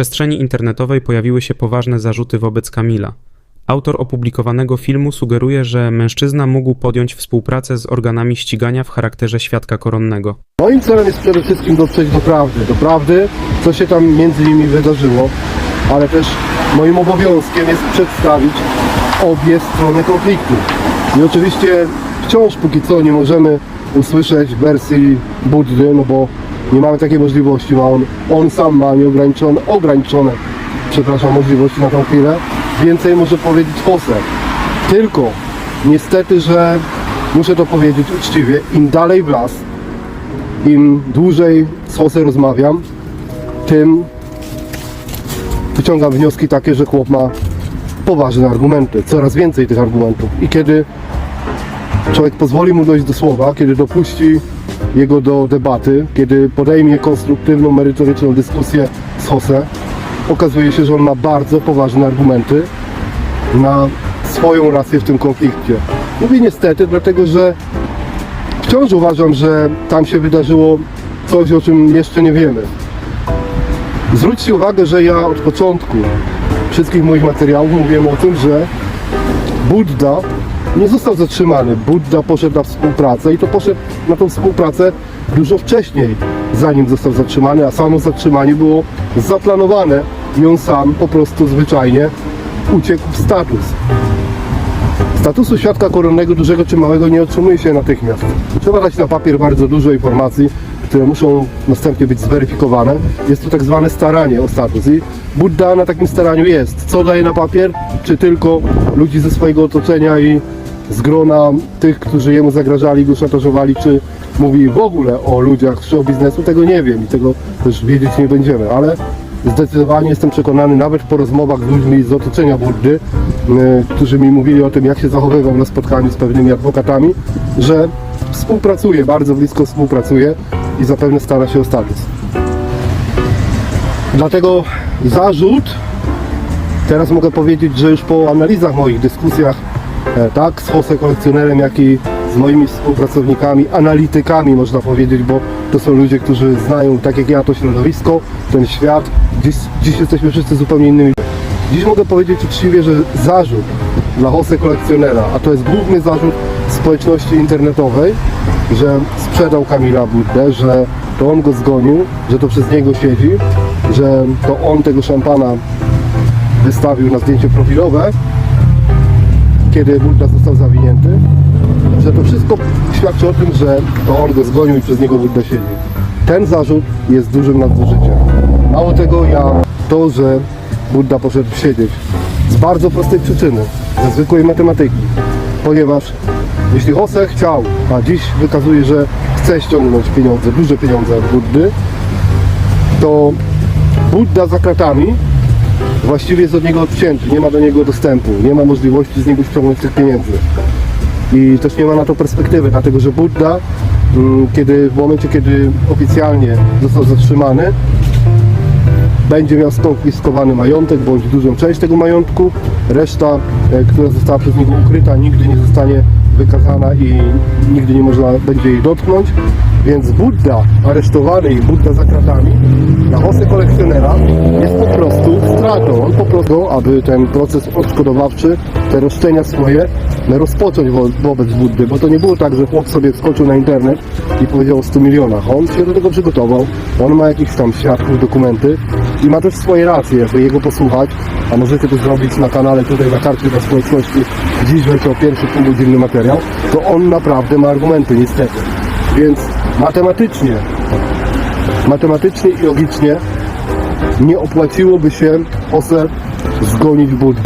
przestrzeni internetowej pojawiły się poważne zarzuty wobec Kamila. Autor opublikowanego filmu sugeruje, że mężczyzna mógł podjąć współpracę z organami ścigania w charakterze świadka koronnego. Moim celem jest przede wszystkim dotrzeć do prawdy, do prawdy, co się tam między nimi wydarzyło, ale też moim obowiązkiem jest przedstawić obie strony konfliktu. I oczywiście wciąż póki co nie możemy usłyszeć wersji Buddy, no bo nie mamy takiej możliwości, ma on, on sam ma nieograniczone, ograniczone, przepraszam, możliwości na tą chwilę. Więcej może powiedzieć Jose. Tylko niestety, że muszę to powiedzieć uczciwie, im dalej w las, im dłużej z Jose rozmawiam, tym wyciągam wnioski takie, że chłop ma poważne argumenty, coraz więcej tych argumentów. I kiedy człowiek pozwoli mu dojść do słowa, kiedy dopuści jego do debaty, kiedy podejmie konstruktywną, merytoryczną dyskusję z Jose, okazuje się, że on ma bardzo poważne argumenty na swoją rację w tym konflikcie. Mówię niestety, dlatego że wciąż uważam, że tam się wydarzyło coś, o czym jeszcze nie wiemy. Zwróćcie uwagę, że ja od początku wszystkich moich materiałów mówiłem o tym, że Buddha nie został zatrzymany. Buddha poszedł na współpracę i to poszedł na tą współpracę dużo wcześniej, zanim został zatrzymany, a samo zatrzymanie było zaplanowane i on sam po prostu zwyczajnie uciekł w status. Statusu świadka koronnego dużego czy małego nie otrzymuje się natychmiast. Trzeba dać na papier bardzo dużo informacji, które muszą następnie być zweryfikowane. Jest to tak zwane staranie o status i Buddha na takim staraniu jest. Co daje na papier? Czy tylko ludzi ze swojego otoczenia i z grona tych, którzy jemu zagrażali, go szantażowali, czy mówi w ogóle o ludziach z show biznesu? Tego nie wiem i tego też wiedzieć nie będziemy, ale Zdecydowanie jestem przekonany, nawet po rozmowach z ludźmi z otoczenia Buddy, y, którzy mi mówili o tym, jak się zachowywał na spotkaniu z pewnymi adwokatami, że współpracuje, bardzo blisko współpracuje i zapewne stara się o. Dlatego zarzut, teraz mogę powiedzieć, że już po analizach moich, dyskusjach, tak, z Jose kolekcjonerem, jak i z moimi współpracownikami, analitykami można powiedzieć, bo to są ludzie, którzy znają, tak jak ja, to środowisko, ten świat. Dziś, dziś jesteśmy wszyscy zupełnie innymi. Dziś mogę powiedzieć uczciwie, że zarzut dla Jose kolekcjonera, a to jest główny zarzut społeczności internetowej, że sprzedał Kamila Buddę, że to on go zgonił, że to przez niego siedzi, że to on tego szampana wystawił na zdjęcie profilowe, kiedy Budda został zawinięty, że to wszystko świadczy o tym, że to on go zgonił i przez niego Budda siedzi. Ten zarzut jest dużym nadużyciem. Mało tego, ja to, że Budda poszedł siedzieć z bardzo prostej przyczyny, ze zwykłej matematyki, ponieważ jeśli Jose chciał, a dziś wykazuje, że chce ściągnąć pieniądze, duże pieniądze od Buddy, to Budda za kratami właściwie jest od niego odcięty, nie ma do niego dostępu, nie ma możliwości z niego ściągnąć tych pieniędzy. I też nie ma na to perspektywy, dlatego że Buddha, mm, kiedy, w momencie kiedy oficjalnie został zatrzymany, będzie miał skonfiskowany majątek bądź dużą część tego majątku. Reszta, e, która została przez niego ukryta, nigdy nie zostanie wykazana i nigdy nie można będzie jej dotknąć. Więc Buddha aresztowany i Buddha za kratami na Jose kolekcjonera jest po prostu stratą. On po prostu, aby ten proces odszkodowawczy, te roszczenia swoje rozpocząć wo wobec Buddy, bo to nie było tak, że chłop sobie skoczył na internet i powiedział o 100 milionach. On się do tego przygotował, on ma jakichś tam świadków, dokumenty i ma też swoje racje, żeby jego posłuchać, a możecie to zrobić na kanale tutaj na karcie dla społeczności. Dziś o pierwszy półgodzinny materiał, to on naprawdę ma argumenty, niestety. Więc matematycznie, matematycznie i logicznie nie opłaciłoby się Ose zgonić Buddy,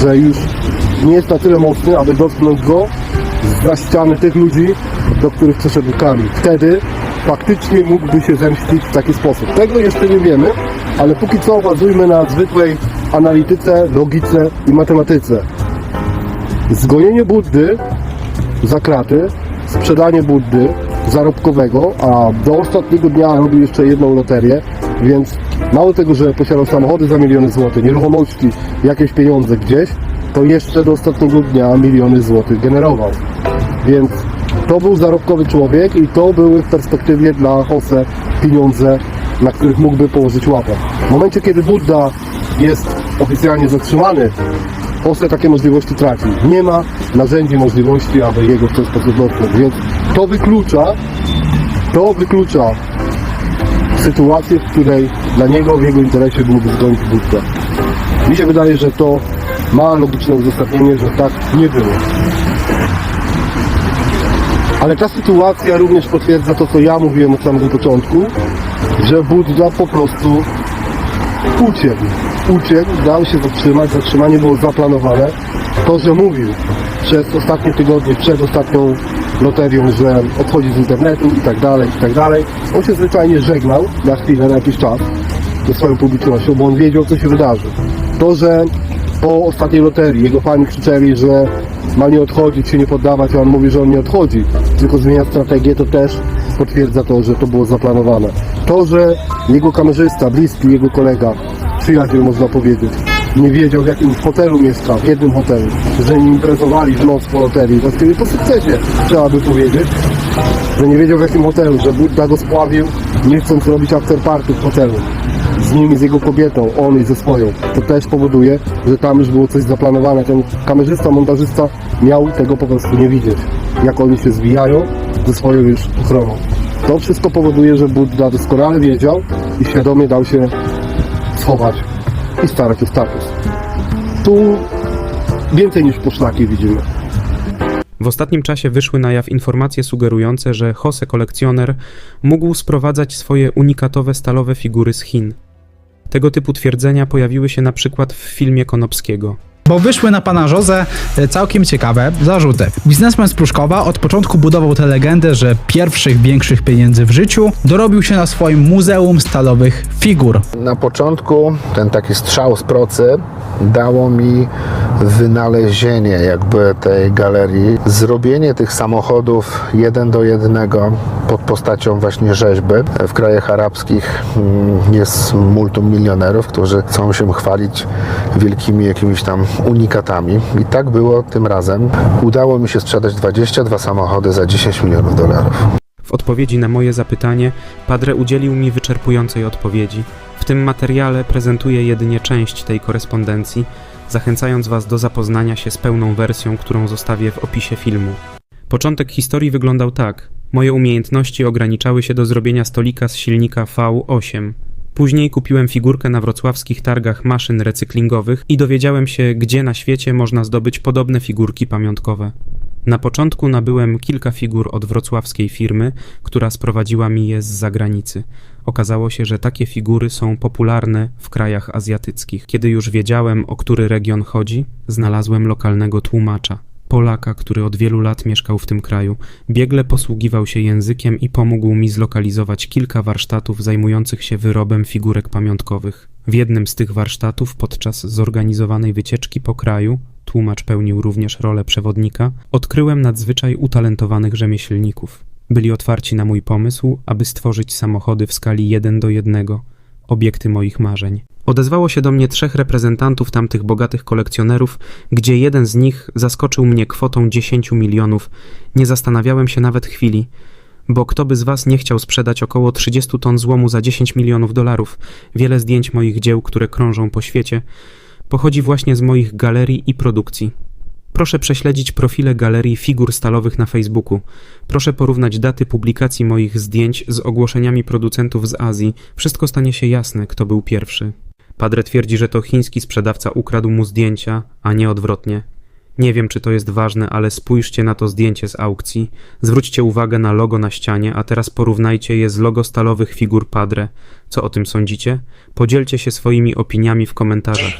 że już nie jest na tyle mocny, aby dotknąć go za ściany tych ludzi, do których przeszedł Kamil. Wtedy faktycznie mógłby się zemścić w taki sposób. Tego jeszcze nie wiemy, ale póki co bazujmy na zwykłej analityce, logice i matematyce. Zgonienie Buddy za kraty, sprzedanie Buddy zarobkowego, a do ostatniego dnia robił jeszcze jedną loterię, więc mało tego, że posiadał samochody za miliony złotych, nieruchomości, jakieś pieniądze gdzieś, to jeszcze do ostatniego dnia miliony złotych generował. Więc to był zarobkowy człowiek i to były w perspektywie dla Jose pieniądze na których mógłby położyć łapę. W momencie, kiedy Buddha jest oficjalnie zatrzymany, Jose takie możliwości traci. Nie ma narzędzi możliwości, aby jego w ten sposób dotknąć, więc to wyklucza, to wyklucza sytuację, w której dla niego w jego interesie byłoby zgonić Buddę. Mi się wydaje, że to ma logiczne uzasadnienie, że tak nie było. Ale ta sytuacja również potwierdza to, co ja mówiłem od samego początku, że Budda po prostu uciekł. Uciekł, dał się zatrzymać, zatrzymanie było zaplanowane. To, że mówił przez ostatnie tygodnie, przed ostatnią loterią, że odchodzi z internetu i tak dalej, i tak dalej. On się zwyczajnie żegnał na chwilę, na jakiś czas ze swoją publicznością, bo on wiedział, co się wydarzy. To, że po ostatniej loterii jego fani krzyczeli, że ma nie odchodzić, się nie poddawać, a on mówi, że on nie odchodzi, tylko zmienia strategię, to też potwierdza to, że to było zaplanowane. To, że jego kamerzysta, bliski jego kolega, przyjaciel można powiedzieć, nie wiedział w jakim hotelu mieszka, w jednym hotelu, że nie imprezowali w noc po loterii, właściwie po sukcesie, trzeba by powiedzieć, że nie wiedział w jakim hotelu, że Budda go spławił, nie chcąc robić afterparty w hotelu z nim z jego kobietą, on i ze swoją. To też powoduje, że tam już było coś zaplanowane. Ten kamerzysta, montażysta miał tego po prostu nie widzieć. Jak oni się zwijają ze swoją już ochroną. To wszystko powoduje, że Buddha doskonale wiedział i świadomie dał się schować i starać o status. Tu więcej niż poszlaki widzimy. W ostatnim czasie wyszły na jaw informacje sugerujące, że Jose kolekcjoner mógł sprowadzać swoje unikatowe stalowe figury z Chin. Tego typu twierdzenia pojawiły się na przykład w filmie Konopskiego. Bo wyszły na pana Jose e, całkiem ciekawe zarzuty. Biznesmen z Pruszkowa od początku budował tę legendę, że pierwszych większych pieniędzy w życiu dorobił się na swoim muzeum stalowych figur. Na początku ten taki strzał z procy dało mi wynalezienie jakby tej galerii, zrobienie tych samochodów jeden do jednego pod postacią właśnie rzeźby. W krajach arabskich mm, jest multum milionerów, którzy chcą się chwalić wielkimi jakimiś tam unikatami i tak było tym razem. Udało mi się sprzedać 22 samochody za 10 milionów dolarów. W odpowiedzi na moje zapytanie, Padre udzielił mi wyczerpującej odpowiedzi. W tym materiale prezentuję jedynie część tej korespondencji, zachęcając Was do zapoznania się z pełną wersją, którą zostawię w opisie filmu. Początek historii wyglądał tak. Moje umiejętności ograniczały się do zrobienia stolika z silnika V8. Później kupiłem figurkę na wrocławskich targach maszyn recyklingowych i dowiedziałem się, gdzie na świecie można zdobyć podobne figurki pamiątkowe. Na początku nabyłem kilka figur od wrocławskiej firmy, która sprowadziła mi je z zagranicy. Okazało się, że takie figury są popularne w krajach azjatyckich. Kiedy już wiedziałem, o który region chodzi, znalazłem lokalnego tłumacza. Polaka, który od wielu lat mieszkał w tym kraju, biegle posługiwał się językiem i pomógł mi zlokalizować kilka warsztatów zajmujących się wyrobem figurek pamiątkowych. W jednym z tych warsztatów podczas zorganizowanej wycieczki po kraju tłumacz pełnił również rolę przewodnika, odkryłem nadzwyczaj utalentowanych rzemieślników. Byli otwarci na mój pomysł, aby stworzyć samochody w skali 1 do 1, obiekty moich marzeń. Odezwało się do mnie trzech reprezentantów tamtych bogatych kolekcjonerów, gdzie jeden z nich zaskoczył mnie kwotą 10 milionów. Nie zastanawiałem się nawet chwili, bo kto by z was nie chciał sprzedać około 30 ton złomu za 10 milionów dolarów? Wiele zdjęć moich dzieł, które krążą po świecie, pochodzi właśnie z moich galerii i produkcji. Proszę prześledzić profile galerii figur stalowych na Facebooku. Proszę porównać daty publikacji moich zdjęć z ogłoszeniami producentów z Azji. Wszystko stanie się jasne, kto był pierwszy. Padre twierdzi, że to chiński sprzedawca ukradł mu zdjęcia, a nie odwrotnie. Nie wiem, czy to jest ważne, ale spójrzcie na to zdjęcie z aukcji. Zwróćcie uwagę na logo na ścianie, a teraz porównajcie je z logo stalowych figur Padre. Co o tym sądzicie? Podzielcie się swoimi opiniami w komentarzach.